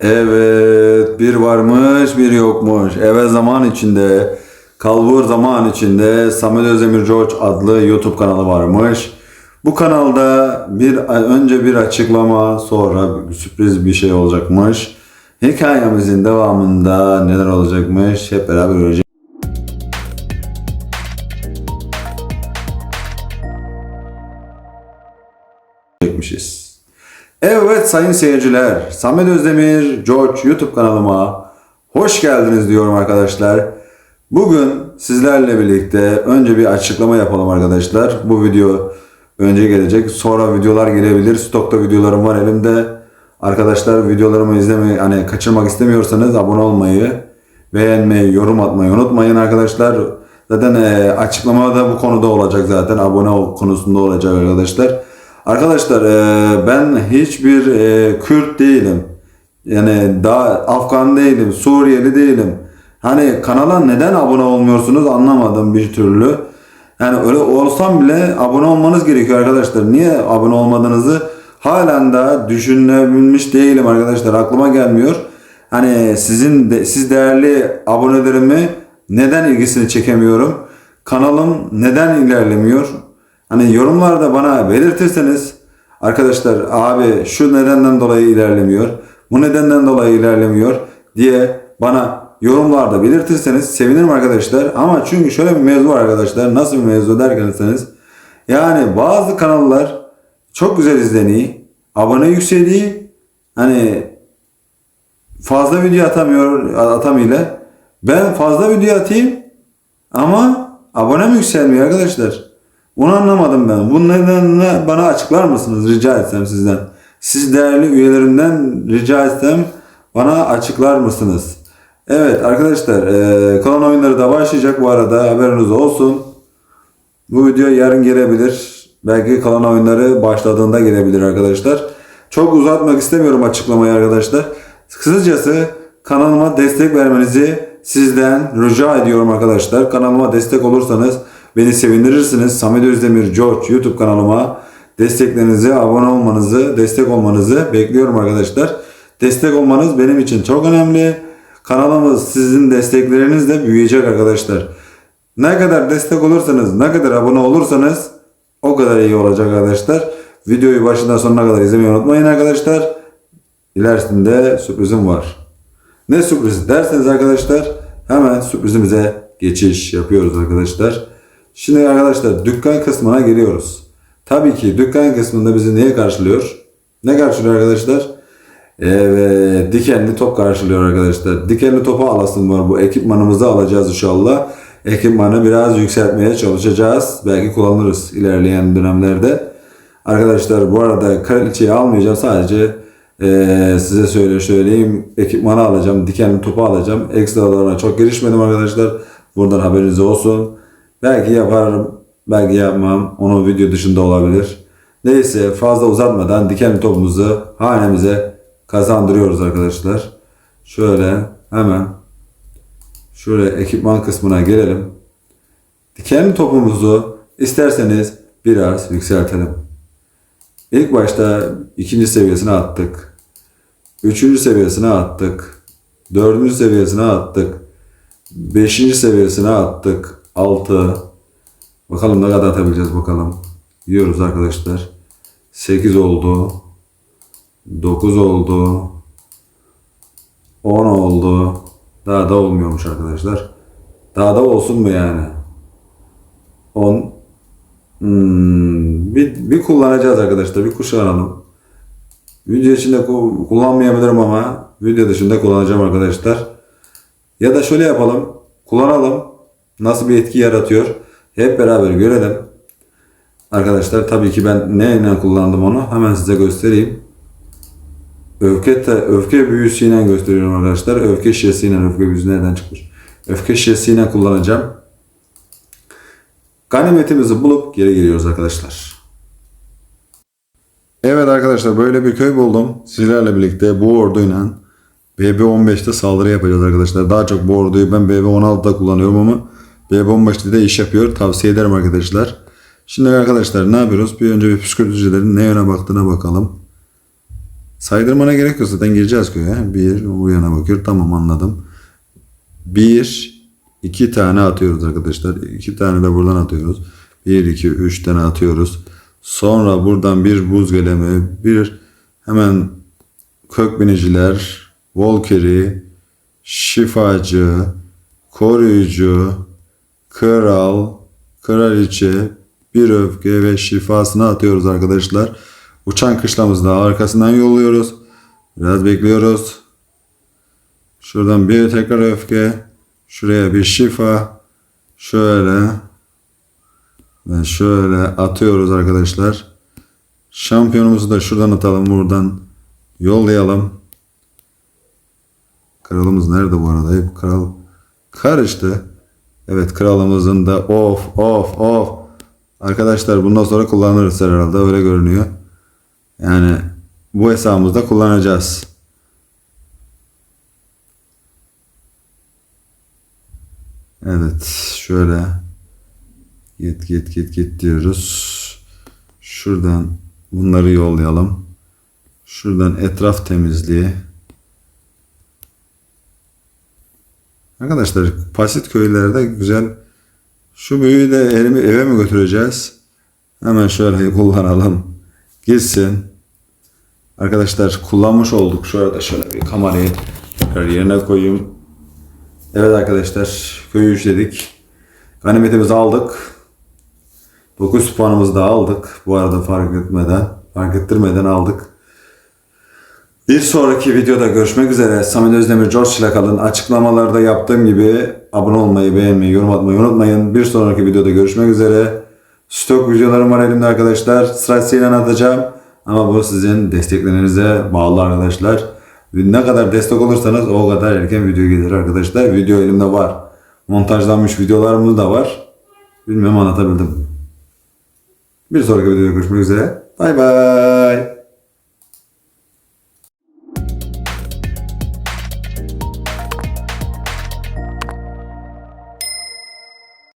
Evet, bir varmış bir yokmuş. Eve zaman içinde, kalbur zaman içinde Samet Özdemir George adlı YouTube kanalı varmış. Bu kanalda bir önce bir açıklama, sonra sürpriz bir şey olacakmış. Hikayemizin devamında neler olacakmış hep beraber göreceğiz. çekmişiz. Evet sayın seyirciler, Samet Özdemir George YouTube kanalıma hoş geldiniz diyorum arkadaşlar. Bugün sizlerle birlikte önce bir açıklama yapalım arkadaşlar. Bu video önce gelecek, sonra videolar gelebilir. Stokta videolarım var elimde. Arkadaşlar videolarımı izlemeyi, hani kaçırmak istemiyorsanız abone olmayı, beğenmeyi, yorum atmayı unutmayın arkadaşlar. Zaten e, açıklamada bu konuda olacak zaten. Abone konusunda olacak arkadaşlar. Arkadaşlar e, ben hiçbir e, Kürt değilim. Yani daha Afgan değilim, Suriyeli değilim. Hani kanala neden abone olmuyorsunuz anlamadım bir türlü. Yani öyle olsam bile abone olmanız gerekiyor arkadaşlar. Niye abone olmadığınızı halen daha düşünebilmiş değilim arkadaşlar. Aklıma gelmiyor. Hani sizin de, siz değerli abonelerimi neden ilgisini çekemiyorum? Kanalım neden ilerlemiyor? Hani yorumlarda bana belirtirseniz arkadaşlar abi şu nedenden dolayı ilerlemiyor, bu nedenden dolayı ilerlemiyor diye bana yorumlarda belirtirseniz sevinirim arkadaşlar. Ama çünkü şöyle bir mevzu var arkadaşlar. Nasıl bir mevzu derseniz yani bazı kanallar çok güzel izleniyor, abone yükseliyor. Hani fazla video atamıyor atamıyla. Ben fazla video atayım ama abonem yükselmiyor arkadaşlar. Bunu anlamadım ben. Bu nedenle bana açıklar mısınız rica etsem sizden? Siz değerli üyelerimden rica etsem bana açıklar mısınız? Evet arkadaşlar e, kalan oyunları da başlayacak bu arada haberiniz olsun. Bu video yarın gelebilir. Belki kalan oyunları başladığında gelebilir arkadaşlar. Çok uzatmak istemiyorum açıklamayı arkadaşlar. Kısacası kanalıma destek vermenizi sizden rica ediyorum arkadaşlar. Kanalıma destek olursanız beni sevindirirsiniz. Samet Özdemir George YouTube kanalıma desteklerinizi, abone olmanızı, destek olmanızı bekliyorum arkadaşlar. Destek olmanız benim için çok önemli. Kanalımız sizin desteklerinizle büyüyecek arkadaşlar. Ne kadar destek olursanız, ne kadar abone olursanız o kadar iyi olacak arkadaşlar. Videoyu başından sonuna kadar izlemeyi unutmayın arkadaşlar. İlerisinde sürprizim var. Ne sürprizi derseniz arkadaşlar hemen sürprizimize geçiş yapıyoruz arkadaşlar. Şimdi arkadaşlar dükkan kısmına geliyoruz. Tabii ki dükkan kısmında bizi neye karşılıyor? Ne karşılıyor arkadaşlar? Evet, dikenli top karşılıyor arkadaşlar. Dikenli topu alasım var. Bu ekipmanımızı alacağız inşallah. Ekipmanı biraz yükseltmeye çalışacağız. Belki kullanırız ilerleyen dönemlerde. Arkadaşlar bu arada kraliçeyi almayacağım. Sadece eee, size söyle söyleyeyim. Ekipmanı alacağım. Dikenli topu alacağım. Ekstralarına çok girişmedim arkadaşlar. Buradan haberiniz olsun. Belki yaparım. Belki yapmam. Onu video dışında olabilir. Neyse fazla uzatmadan dikenli topumuzu hanemize kazandırıyoruz arkadaşlar. Şöyle hemen şöyle ekipman kısmına gelelim. Dikenli topumuzu isterseniz biraz yükseltelim. İlk başta ikinci seviyesine attık. Üçüncü seviyesine attık. Dördüncü seviyesine attık. Beşinci seviyesine attık. Altı. Bakalım ne kadar atabileceğiz bakalım. Yiyoruz arkadaşlar. 8 oldu. 9 oldu. 10 oldu. Daha da olmuyormuş arkadaşlar. Daha da olsun mu yani? 10 hmm, bir, bir kullanacağız arkadaşlar. Bir kuşanalım. Video içinde ku- kullanmayabilirim ama video dışında kullanacağım arkadaşlar. Ya da şöyle yapalım. Kullanalım. Nasıl bir etki yaratıyor. Hep beraber görelim. Arkadaşlar tabii ki ben neyle kullandım onu hemen size göstereyim. Öfke, öfke büyüsüyle gösteriyorum arkadaşlar. Öfke şişesiyle öfke büyüsü nereden çıkmış? Öfke şişesiyle kullanacağım. Ganimetimizi bulup geri geliyoruz arkadaşlar. Evet arkadaşlar böyle bir köy buldum. Sizlerle birlikte bu orduyla BB-15'te saldırı yapacağız arkadaşlar. Daha çok bu orduyu ben BB-16'da kullanıyorum ama BB-15'te de iş yapıyor. Tavsiye ederim arkadaşlar. Şimdi arkadaşlar ne yapıyoruz? Bir önce bir psikolojilerin ne yöne baktığına bakalım. Saydırmana gerek yok zaten gireceğiz köye. Bir bu yana bakıyor. Tamam anladım. Bir iki tane atıyoruz arkadaşlar. İki tane de buradan atıyoruz. Bir iki üç tane atıyoruz. Sonra buradan bir buz gelemi, bir hemen kök biniciler, Volkeri, şifacı, koruyucu, kral, kraliçe, bir öfke ve şifasını atıyoruz arkadaşlar. Uçan kışlamızda arkasından yolluyoruz. Biraz bekliyoruz. Şuradan bir tekrar öfke. Şuraya bir şifa. Şöyle. Ve şöyle atıyoruz arkadaşlar. Şampiyonumuzu da şuradan atalım. Buradan yollayalım. Kralımız nerede bu arada? Hep kral karıştı. Evet kralımızın da of of of. Arkadaşlar bundan sonra kullanırız herhalde öyle görünüyor. Yani bu hesabımızda kullanacağız. Evet şöyle git git git git diyoruz. Şuradan bunları yollayalım. Şuradan etraf temizliği. Arkadaşlar pasit köylerde güzel. Şu büyüyü de elimi eve mi götüreceğiz? Hemen şöyle kullanalım. Gitsin. Arkadaşlar kullanmış olduk. De şöyle bir kamerayı yerine koyayım. Evet arkadaşlar köyü işledik. Ganimetimizi aldık. 9 puanımızı da aldık. Bu arada fark etmeden, fark ettirmeden aldık. Bir sonraki videoda görüşmek üzere. Samet Özdemir, George ile kalın. Açıklamalarda yaptığım gibi abone olmayı, beğenmeyi, yorum atmayı unutmayın. Bir sonraki videoda görüşmek üzere. Stok videolarım var elimde arkadaşlar. Sırasıyla atacağım. Ama bu sizin desteklerinize bağlı arkadaşlar. Ne kadar destek olursanız o kadar erken video gelir arkadaşlar. Video elimde var. Montajlanmış videolarımız da var. Bilmem anlatabildim. Bir sonraki videoda görüşmek üzere. Bay bay.